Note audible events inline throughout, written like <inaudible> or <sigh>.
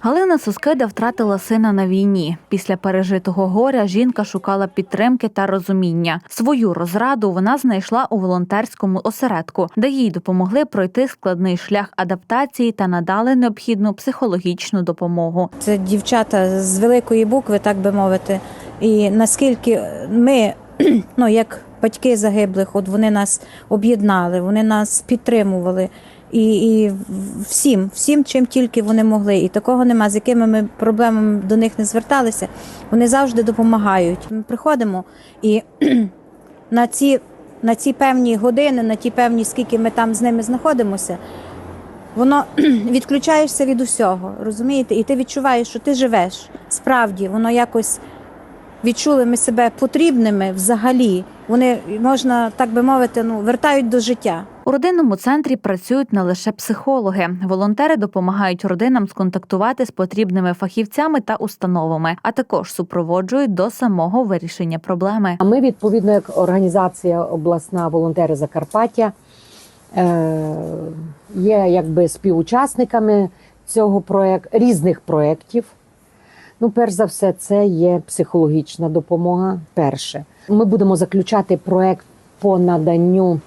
Галина Соскида втратила сина на війні. Після пережитого горя жінка шукала підтримки та розуміння. Свою розраду вона знайшла у волонтерському осередку, де їй допомогли пройти складний шлях адаптації та надали необхідну психологічну допомогу. Це дівчата з великої букви, так би мовити. І наскільки ми, <clears throat> ну як батьки загиблих, от вони нас об'єднали, вони нас підтримували. І, і всім, всім, чим тільки вони могли. І такого нема, з якими ми проблемами до них не зверталися. Вони завжди допомагають. Ми приходимо і <clears throat> на ці, на ці певні години, на ті певні, скільки ми там з ними знаходимося, воно <clears throat> відключаєшся від усього, розумієте? І ти відчуваєш, що ти живеш. Справді, воно якось відчули ми себе потрібними взагалі. Вони можна так би мовити, ну вертають до життя. У родинному центрі працюють не лише психологи. Волонтери допомагають родинам сконтактувати з потрібними фахівцями та установами, а також супроводжують до самого вирішення проблеми. А ми, відповідно, як організація обласна волонтери Закарпаття, е, є якби співучасниками цього проєк, різних проєктів. Ну, перш за все, це є психологічна допомога. Перше, ми будемо заключати проєкт по наданню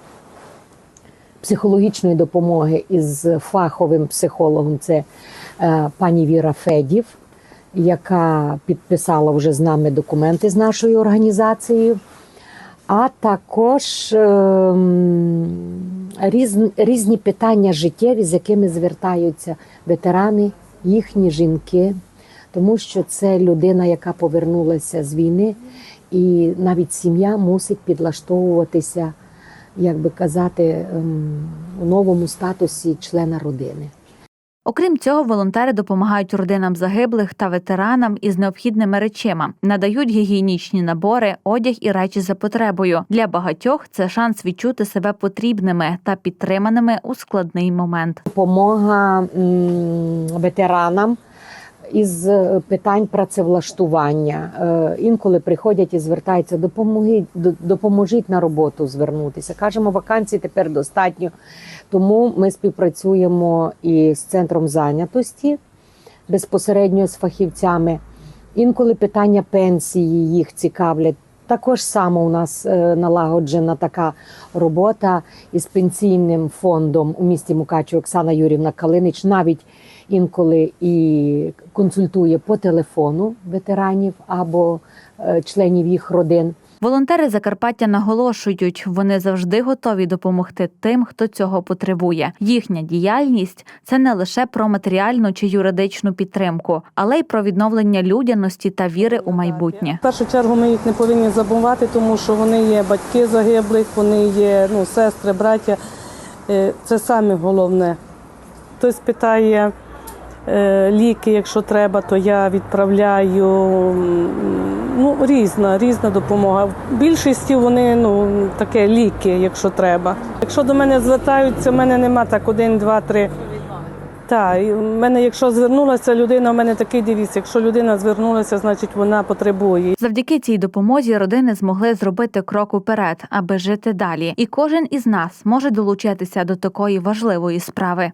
психологічної допомоги із фаховим психологом. Це е, пані Віра Федів, яка підписала вже з нами документи з нашою організацією. А також ем, різ, різні питання життєві, з якими звертаються ветерани, їхні жінки, тому що це людина, яка повернулася з війни, і навіть сім'я мусить підлаштовуватися, як би казати, ем, у новому статусі члена родини. Окрім цього, волонтери допомагають родинам загиблих та ветеранам із необхідними речима, надають гігієнічні набори, одяг і речі за потребою. Для багатьох це шанс відчути себе потрібними та підтриманими у складний момент. допомога м, ветеранам із е, питань працевлаштування. Е, Інколи приходять і звертаються, допомоги, допоможіть на роботу звернутися. Кажемо, вакансій тепер достатньо. Тому ми співпрацюємо і з центром зайнятості безпосередньо з фахівцями. Інколи питання пенсії їх цікавлять. Також само у нас е, налагоджена така робота із пенсійним фондом у місті Мукачу Оксана Юрівна Калинич навіть інколи і консультує по телефону ветеранів або е, членів їх родин. Волонтери Закарпаття наголошують, вони завжди готові допомогти тим, хто цього потребує. Їхня діяльність це не лише про матеріальну чи юридичну підтримку, але й про відновлення людяності та віри у майбутнє. В першу чергу ми їх не повинні забувати, тому що вони є батьки загиблих, вони є ну, сестри, браття. Е, Це саме головне. Хтось питає е, ліки, якщо треба, то я відправляю. Ну, різна, різна допомога. В більшості вони ну, таке ліки, якщо треба. Якщо до мене звертаються, в мене нема так один, два, три. Так, і в мене, якщо звернулася людина, у мене такий девіз, якщо людина звернулася, значить вона потребує. Завдяки цій допомозі родини змогли зробити крок уперед, аби жити далі. І кожен із нас може долучитися до такої важливої справи.